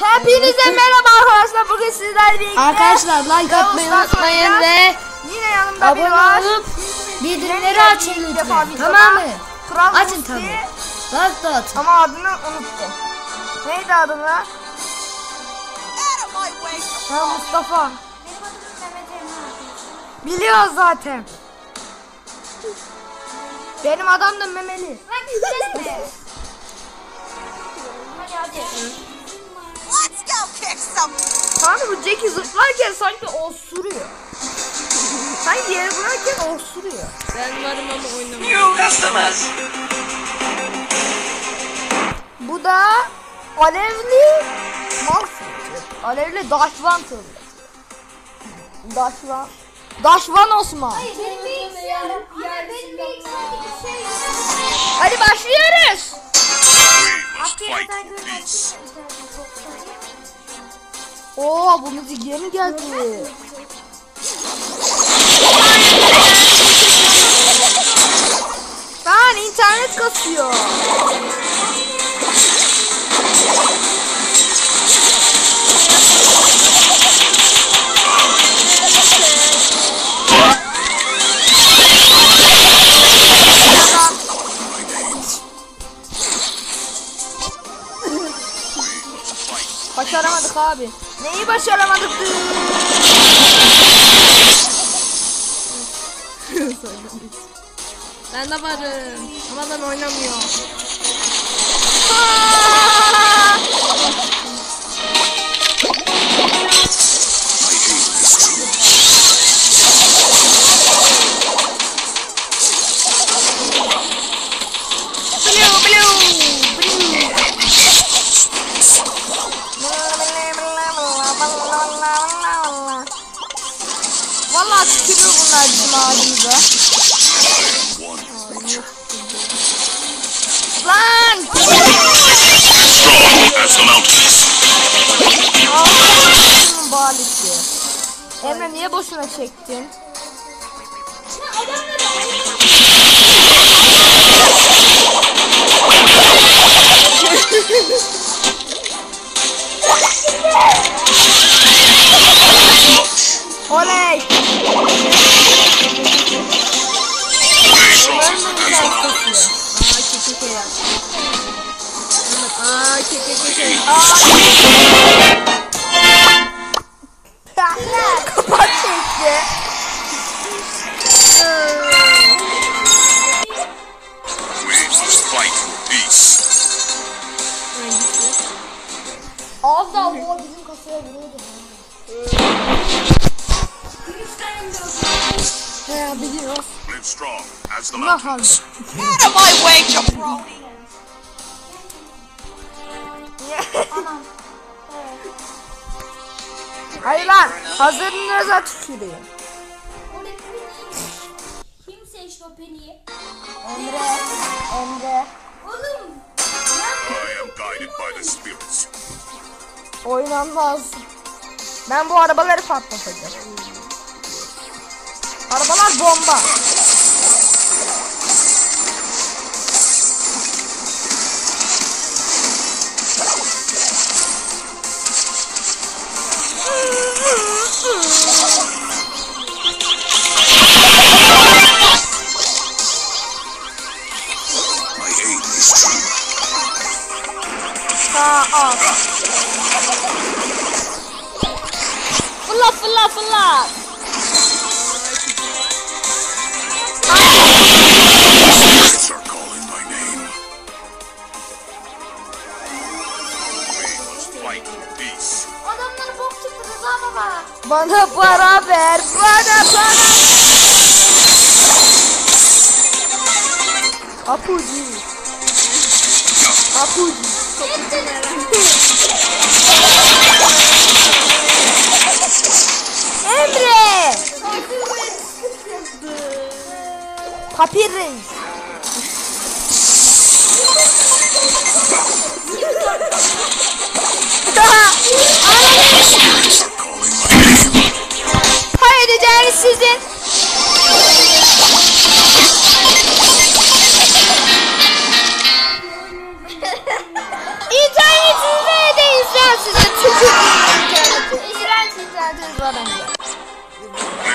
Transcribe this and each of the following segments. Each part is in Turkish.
Hepinize merhaba arkadaşlar. Bugün sizlerle birlikte Arkadaşlar like atmayı unutmayın ve Yine yanımda abone var. olup bildirimleri açın lütfen. Tamam mı? Kral Açın tabii. Like da atın. Ama adını unuttum. Neydi adını? Ha Mustafa. Biliyoruz zaten. Benim adam da memeli. Let's go kick some Kanka bu Jackie zıplarken sanki osuruyor. Sanki yere bırakırken osuruyor. Ben varım ama oynamam. customers. Bu da alevli Malphite. Alevli Dashvan tırlı. Dashvan. Dashvan Osman. Hadi Oo bu müzik yeni geldi. Lan internet kasıyor. Başaramadık abi. Neyi başaramadık? Ben de varım. Ama ben oynamıyorum. Tükürüyor bunlar bizim ağzımıza. Lan! Ağzımın balisi. Emre niye boşuna çektin? Oley! Kapat çekti. We must fight for peace. Az daha the. Out of my way, jabroni! Hayır lan. Hazırınıza tüküreyim. Kim seçti o peniyi? Emre. Emre. Oğlum. Guided by the spirits. Oynanmaz. Ben bu arabaları patlatacağım. Arabalar bomba. Bana para ver. Bana para. Apuji. Apuji. Emre. Papir reis.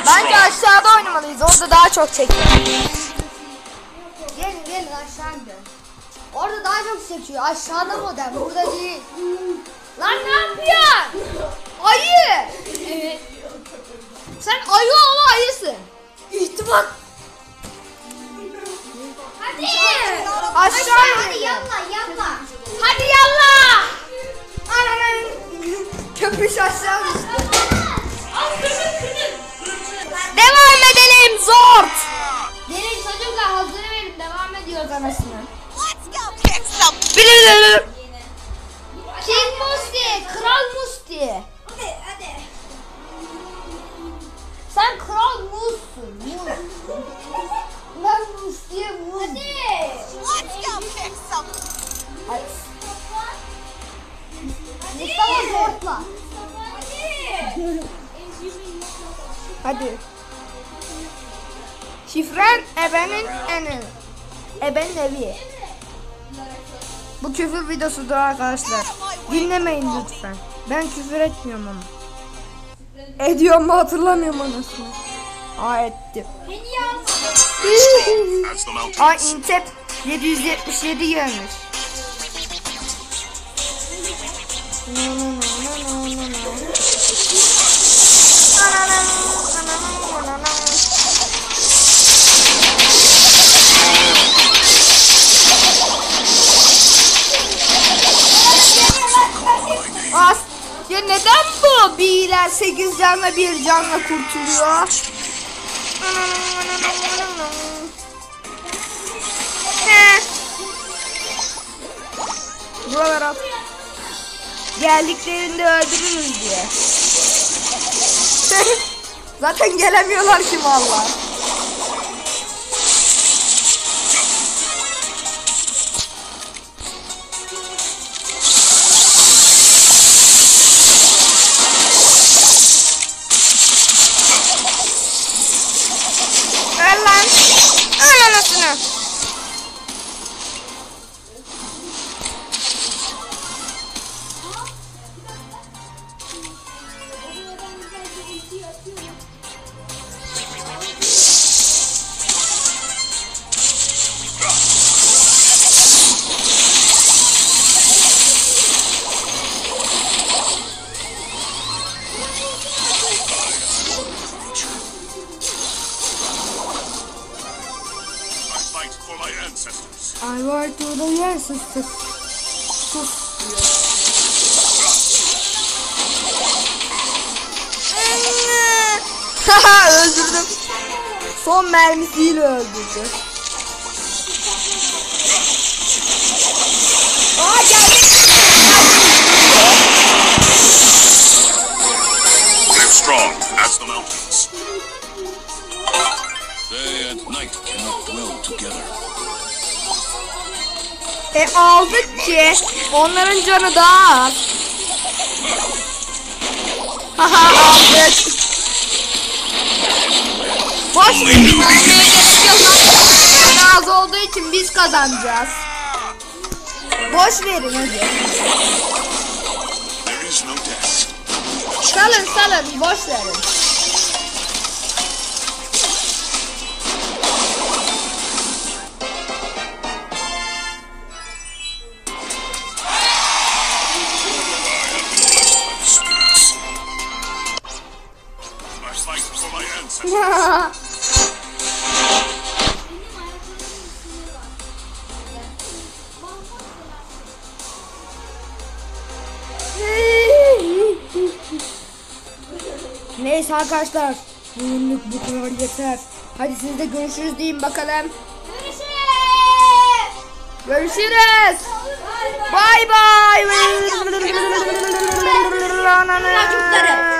Bence aşağıda oynamalıyız. Orada daha çok çekiyor. Gelin gelin aşağı gidelim. Orada daha çok seçiyor. Aşağıda modem. Burada değil. Lan ne yapıyorsun? Ayı. Evet. Sen ayı ama ayısın. İhtimal. Hadi. Aşağı Hadi yalla yalla. Hadi yallah. Ananın. Köpüş aşağı düştü. Edelim zort. Gelin çocuklar hazır verin devam ediyoruz anasını. Let's go kick some. King Musti, Kral Musti. Hadi hadi. Sen Kral Mus'sun. Mus. Ben Musti'ye Mus. Hadi. Let's go kick some. Mustafa zortla. Hadi. Şifren ebenin eni. Ebenin evi. Bu küfür videosudur arkadaşlar. Dinlemeyin lütfen. Ben küfür etmiyorum ama. Ediyorum mu hatırlamıyorum anasını. Aa ettim. Aa Intep 777 gelmiş. Bu birler 8 canla bir canla kurtuluyor? He. Buralara at. Geldiklerinde öldürürüz diye. Zaten gelemiyorlar ki valla. Var to the yes. Sus. Sus. Haha öldürdüm. Son mermisiyle öldürdü. Aa geldi. Live strong as the mountains. Day and night cannot dwell together. E aldık ki onların canı daha az. Haha aldık. Boş gerek yok az olduğu için biz kazanacağız. Boş verin hadi. Salın salın boş verin. Neyse arkadaşlar. Bugünlük bu kadar yeter. Hadi siz de görüşürüz deyin bakalım. Görüşürüz. Bay bay. Çocukları.